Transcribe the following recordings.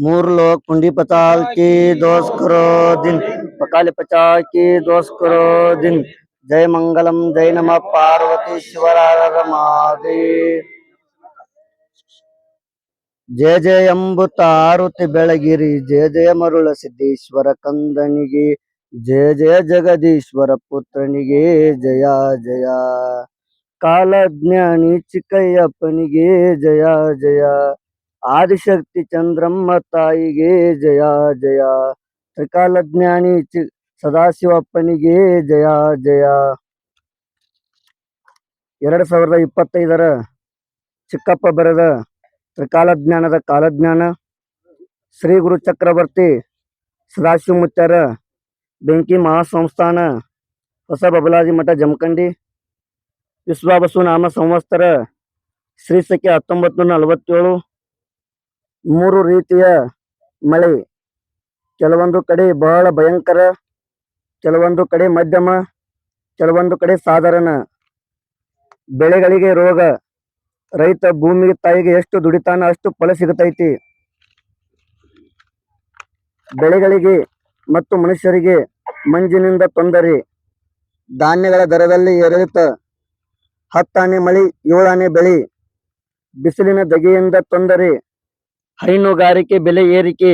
मूर लोग कुंडी पताल की दोष करो दिन पकाल पचाल की दोष करो दिन जय मंगलम जय नम पार्वतीश्वर महादेव ಜಯ ಜಯ ಎಂಬುತ್ತಾರುತಿ ಬೆಳಗಿರಿ ಜಯ ಜಯ ಮರುಳ ಸಿದ್ದೇಶ್ವರ ಕಂದನಿಗೆ ಜಯ ಜಯ ಜಗದೀಶ್ವರ ಪುತ್ರನಿಗೆ ಜಯ ಜಯ ಕಾಲಜ್ಞಾನಿ ಚಿಕ್ಕಯ್ಯಪ್ಪನಿಗೆ ಜಯ ಜಯ ಆದಿಶಕ್ತಿ ಚಂದ್ರಮ್ಮ ತಾಯಿಗೆ ಜಯ ಜಯ. ತ್ರಿಕಾಲಜ್ಞಾನಿ ಸದಾಶಿವಪ್ಪನಿಗೆ ಜಯ ಜಯ. ಎರಡ್ ಸಾವಿರದ ಇಪ್ಪತ್ತೈದರ ಚಿಕ್ಕಪ್ಪ ಬರೆದ ತ್ರಿಕಾಲಜ್ಞಾನದ ಕಾಲಜ್ಞಾನ ಶ್ರೀ ಗುರು ಚಕ್ರವರ್ತಿ ಸದಾಶಿವ ಮುತ್ಯಾರ ಬೆಂಕಿ ಮಹಾಸಂಸ್ಥಾನ ಹೊಸ ಬಬಲಾದಿ ಮಠ ಜಮಖಂಡಿ ವಿಶ್ವಾಬಸು ನಾಮ ಸಂವತ್ಸರ ಶ್ರೀ ಸಖಿ ಹತ್ತೊಂಬತ್ತು ನಲವತ್ತೇಳು ಮೂರು ರೀತಿಯ ಮಳೆ. ಕೆಲವೊಂದು ಕಡೆ ಬಹಳ ಭಯಂಕರ, ಕೆಲವೊಂದು ಕಡೆ ಮಧ್ಯಮ, ಕೆಲವೊಂದು ಕಡೆ ಸಾಧಾರಣ. ಬೆಳೆಗಳಿಗೆ ರೋಗ. ರೈತ ಭೂಮಿಗೆ ತಾಯಿಗೆ ಎಷ್ಟು ದುಡಿತಾನ ಅಷ್ಟು ಫಲ ಸಿಗತೈತಿ ಬೆಳೆಗಳಿಗೆ ಮತ್ತು ಮನುಷ್ಯರಿಗೆ ಮಂಜಿನಿಂದ ತೊಂದರೆ. ಧಾನ್ಯಗಳ ದರದಲ್ಲಿ ಏರಿಳಿತ. ಹತ್ತಾನೆ ಮಳೆ, ಏಳಾನೆ ಬೆಳೆ. ಬಿಸಿಲಿನ ದಗೆಯಿಂದ ತೊಂದರೆ. ಹೈನುಗಾರಿಕೆ, ಬೆಲೆ ಏರಿಕೆ,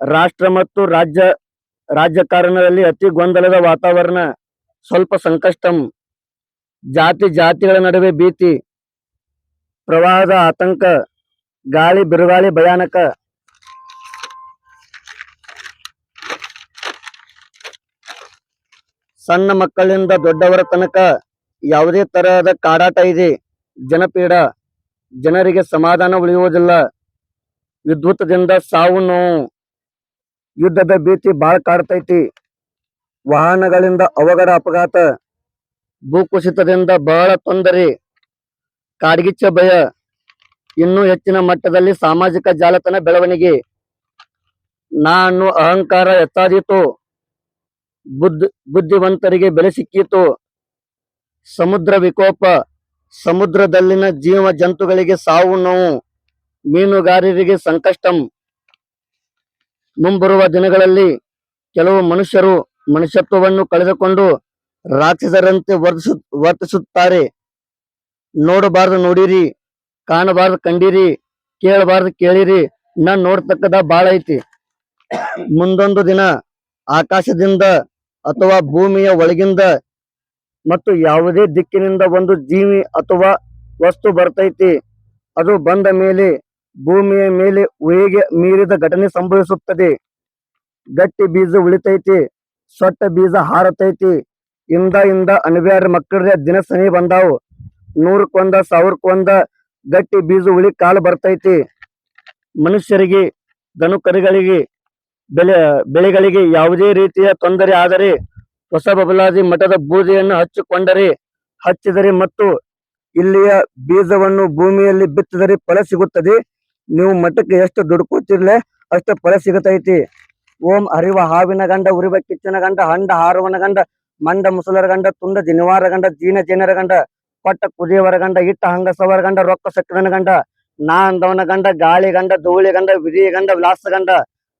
ರಾಷ್ಟ್ರ ಮತ್ತು ರಾಜ್ಯ, ರಾಜಕಾರಣದಲ್ಲಿ ಅತಿ ಗೊಂದಲದ ವಾತಾವರಣ, ಸ್ವಲ್ಪ ಸಂಕಷ್ಟಂ, ಜಾತಿ, ಜಾತಿಗಳ ನಡುವೆ ಭೀತಿ, ಪ್ರವಾಹದ ಆತಂಕ, ಗಾಳಿ, ಬಿರುಗಾಳಿ ಭಯಾನಕ. ಸಣ್ಣ ಮಕ್ಕಳಿಂದ ದೊಡ್ಡವರ ತನಕ ಯಾವುದೇ ತರಹದ ಕಾಡಾಟ ಇದೆ, ಜನಪೀಡ, ಜನರಿಗೆ ಸಮಾಧಾನ ಉಳಿಯುವುದಿಲ್ಲ. ವಿದ್ಯುತ್ತದಿಂದ ಸಾವು ನೋವು ಯುದ್ಧದ ಭೀತಿ ಬಾಳ ಕಾಡ್ತೈತಿ. ವಾಹನಗಳಿಂದ ಅವಘಡ ಅಪಘಾತ, ಭೂಕುಸಿತದಿಂದ ಬಹಳ ತೊಂದರೆ, ಕಾಡ್ಗಿಚ್ಚ ಭಯ. ಇನ್ನೂ ಹೆಚ್ಚಿನ ಮಟ್ಟದಲ್ಲಿ ಸಾಮಾಜಿಕ ಜಾಲತಾಣ ಬೆಳವಣಿಗೆ. ನಾನು ಅಹಂಕಾರ ಎತ್ತಾದೀತು? ಬುದ್ಧಿ, ಬುದ್ಧಿವಂತರಿಗೆ ಬೆಲೆ ಸಿಕ್ಕಿತು? ಸಮುದ್ರ ವಿಕೋಪ, ಸಮುದ್ರದಲ್ಲಿನ ಜೀವ ಜಂತುಗಳಿಗೆ ಸಾವು ನೋವು ಮೀನುಗಾರರಿಗೆ ಸಂಕಷ್ಟಂ. ಮುಂಬರುವ ದಿನಗಳಲ್ಲಿ ಕೆಲವು ಮನುಷ್ಯರು ಮನುಷ್ಯತ್ವವನ್ನು ಕಳೆದುಕೊಂಡು ರಾಕ್ಷಸರಂತೆ ವರ್ತಿಸು, ವರ್ತಿಸುತ್ತಾರೆ. ನೋಡಬಾರದು ನೋಡಿರಿ, ಕಾಣಬಾರದು ಕಂಡಿರಿ, ಕೇಳಬಾರದು ಕೇಳಿರಿ ನಾನು ನೋಡ್ತಕ್ಕದ ಬಾಳ ಐತಿ. ಮುಂದೊಂದು ದಿನ ಆಕಾಶದಿಂದ ಅಥವಾ ಭೂಮಿಯ ಒಳಗಿಂದ ಮತ್ತು ಯಾವುದೇ ದಿಕ್ಕಿನಿಂದ ಒಂದು ಜೀವಿ ಅಥವಾ ವಸ್ತು ಬರ್ತೈತಿ. ಅದು ಬಂದ ಮೇಲೆ ಭೂಮಿಯ ಮೇಲೆ ವೇಗ ಮೀರಿದ ಘಟನೆ ಸಂಭವಿಸುತ್ತದೆ. ಗಟ್ಟಿ ಬೀಜ ಉಳಿತೈತಿ, ಸೊಟ್ಟ ಬೀಜ ಹಾರತೈತಿ. ಇಂದ ಇಂದ ಅನಿವಾರ್ಯ ಮಕ್ಕಳ ದಿನ ಸನಿ ಬಂದಾವು. ನೂರಕ್ಕೊಂದ, ಸಾವಿರಕ್ಕೊಂದ ಗಟ್ಟಿ ಬೀಜ ಉಳಿ ಕಾಲು ಬರ್ತೈತಿ. ಮನುಷ್ಯರಿಗೆ ದನುಕರಿಗಳಿಗೆ ಬೆಳೆ, ಬೆಳೆಗಳಿಗೆ ಯಾವುದೇ ರೀತಿಯ ತೊಂದರೆ ಆದರೆ ಹೊಸ ಬಬಲಾದಿ ಮಠದ ಬೂದಿಯನ್ನು ಹಚ್ಚಿಕೊಂಡರೆ, ಹಚ್ಚಿದರೆ ಮತ್ತು ಇಲ್ಲಿಯ ಬೀಜವನ್ನು ಭೂಮಿಯಲ್ಲಿ ಬಿತ್ತಿದರೆ ಫಲ ಸಿಗುತ್ತದೆ. ನೀವು ಮಠಕ್ಕೆ ಎಷ್ಟು ದುಡ್ಕೋತಿರ್ಲೆ ಅಷ್ಟು ಫಲ ಸಿಗತೈತಿ. ಓಂ ಅರಿವ ಹಾವಿನ ಗಂಡ, ಉರಿವ ಕಿಚ್ಚನ ಗಂಡ, ಹಂಡ ಹಾರುವನ ಗಂಡ, ಮಂಡ ಮುಸಲರ ಗಂಡ, ತುಂಡ ದಿನವಾರ ಗಂಡ ಜೀನ ಜೇನರ ಗಂಡ, ಪಟ್ಟ ಕುದಿಯವರ ಗಂಡ, ಇಟ್ಟ ಹಂಗಸವರ ಗಂಡ, ರೊಕ್ಕ ಸಕ್ಕನ ಗಂಡ ನಾ ಅಂದವನ ಗಂಡ, ಗಾಳಿ ಗಂಡ, ಧೂಳಿ ಗಂಡ, ವಿಧಿ ಗಂಡ, ವಿಲಾಸ ಗಂಡ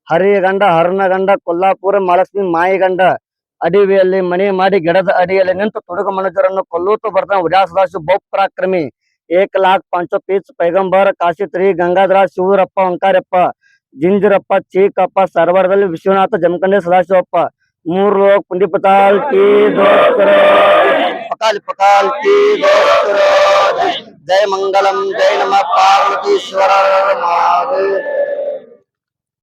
ಹರಿಯ ಗಂಡ ಹರನ ಗಂಡ, ಕೊಲ್ಲಾಪುರ ಮಹಾಲಕ್ಷ್ಮಿ ಮಾಯಿ ಗಂಡ, ಅಡಿವಿಯಲ್ಲಿ ಮನೆ ಮಾಡಿ ಗಿಡದ ಅಡಿಯಲ್ಲಿ ನಿಂತು ತುಡುಗ ಮನುಜರನ್ನು ಕೊಲ್ಲೂತು ಬರ್ತಾನೆ ಉದಾಸದಾಸು ಬೌಪ್ರಾಕ್ರಮಿ ಲಾಖ್ ಪಂಚ ಪೀಚ್ ಪೈಗಂಬರ್ ಕಾಶಿತ್ರಿ ಗಂಗಾಧರ ಶಿವರಪ್ಪ ಓಂಕಾರಪ್ಪ ಜಿಂಜರಪ್ಪ ಚೀಕಪ್ಪ ಸರ್ವರದಲ್ಲಿ ವಿಶ್ವನಾಥ ಜಮಖಂಡಿ ಸದಾಶಿವಪ್ಪ ಮೂರು ಲೋಕ ಪುಂಡಿ ಪತಾಲ್ ಕಿ ದೋಸ್ತರ ಪಕಾಲ್ ಪಕಾಲ್ ಕಿ ದೋಸ್ತರ ಜಯ ಮಂಗಲಂ ಜಯ ನಮ ಪಾರ್ವತೀಶ್ವರ ಮಹಾದೇವ್